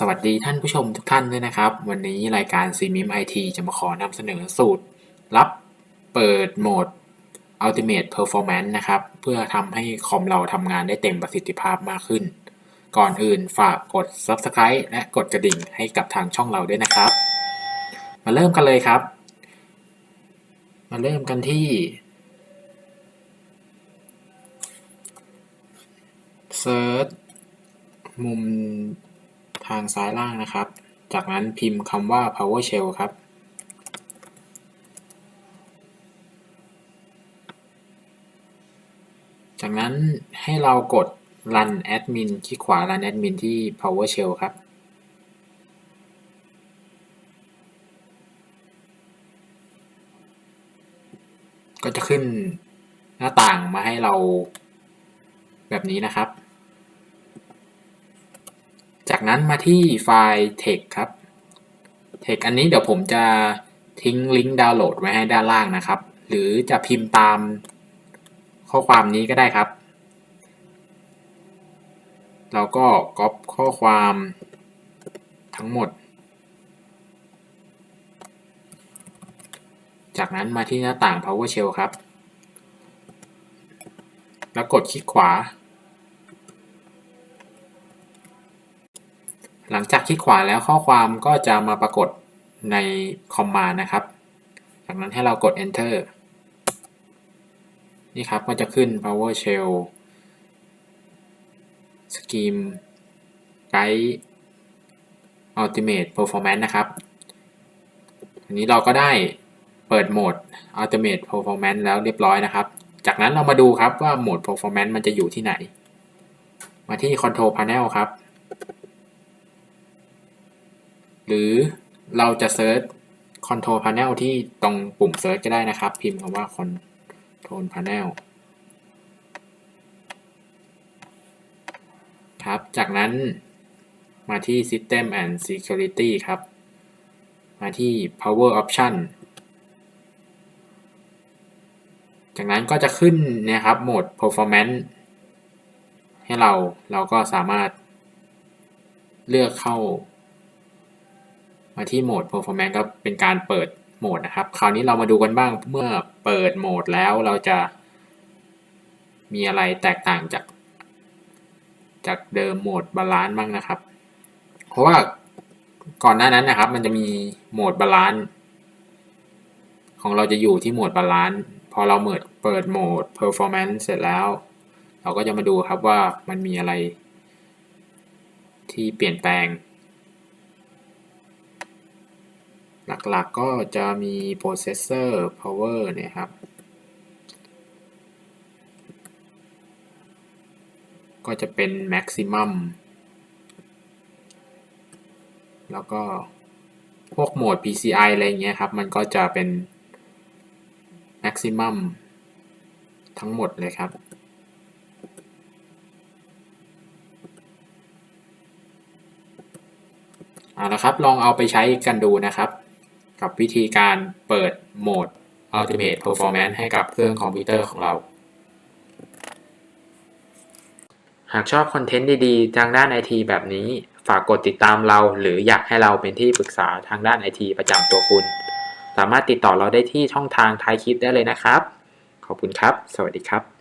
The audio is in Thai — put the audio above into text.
สวัสดีท่านผู้ชมทุกท่านด้วยนะครับ วันนี้รายการ c m i m IT จะมาขอนำเสนอสูตรลับเปิดโหมด Ultimate Performance นะครับ เพื่อทำให้คอมเราทำงานได้เต็มประสิทธิภาพมากขึ้น ก่อนอื่นฝากกด Subscribe และกดกระดิ่งให้กับทางช่องเราด้วยนะครับ มาเริ่มกันเลยครับ มาเริ่มกันที่ Search มุม ทางซ้ายล่างนะครับ จากนั้นพิมพ์คำว่า PowerShell ครับ จากนั้นให้เรากด Run Admin คลิกขวา Run Admin ที่ PowerShell ครับก็จะขึ้นหน้าต่างมาให้เราแบบนี้นะครับ จากนั้นมาที่ไฟล์ text ครับ text อันนี้เดี๋ยวผมจะทิ้งลิงก์ดาวน์โหลดไว้ให้ด้านล่างนะครับ หรือจะพิมพ์ตามข้อความนี้ก็ได้ครับเราก็ก๊อปข้อความทั้งหมด จากนั้นมาที่หน้าต่าง PowerShell ครับ แล้วกดคลิกขวา ลังจากคลิกขวาแล้วข้อความก็จะมาปรากฏในคอมมานด์นะครับ จากนั้นให้เรากด enter นี่ครับก็จะขึ้น PowerShell Scheme Guide Ultimate Performance นะครับอันนี้เราก็ได้เปิดโหมด Ultimate Performance แล้วเรียบร้อยนะครับ จากนั้นเรามาดูครับว่าโหมด Performance มันจะอยู่ที่ไหน มาที่ Control Panel ครับ หรือเราจะเซิร์ช Control Panel ที่ตรงปุ่มเซิร์ชก็ได้นะครับ พิมพ์คำว่า Control Panel ครับ จากนั้นมาที่ System and Security ครับ มาที่ Power Option จากนั้นก็จะขึ้นนะครับโหมด Performance ให้เราเราก็สามารถเลือกเข้า มาที่โหมด performance ก็เป็นการเปิดโหมดนะครับ คราวนี้เรามาดูกันบ้างเมื่อเปิดโหมดแล้วเราจะมีอะไรแตกต่างจาก จากเดิมโหมดบาลานซ์บ้างนะครับ เพราะว่าก่อนหน้านั้นนะครับ มันจะมีโหมดบาลานซ์ของเราจะอยู่ที่โหมดบาลานซ์พอเราเปิดเปิดโหมด performance เสร็จแล้ว เราก็จะมาดูครับว่ามันมีอะไรที่เปลี่ยนแปลง หลักๆก็จะมี processor power เนี่ยครับ ก็จะเป็น maximum แล้วก็พวกโหมด PCI อะไรเงี้ยครับ มันก็จะเป็น maximum ทั้งหมดเลยครับ เอาละครับ ลองเอาไปใช้กันดูนะครับ กับวิธีการเปิดโหมด Ultimate Performance ให้กับเครื่องคอมพิวเตอร์ของเรา หากชอบคอนเทนต์ดีๆ ทางด้าน IT แบบนี้ ฝากกดติดตามเรา หรืออยากให้เราเป็นที่ปรึกษาทางด้าน IT ประจำตัวคุณ สามารถติดต่อเราได้ที่ช่องทางท้ายคลิปได้เลยนะครับ ขอบคุณครับ สวัสดีครับ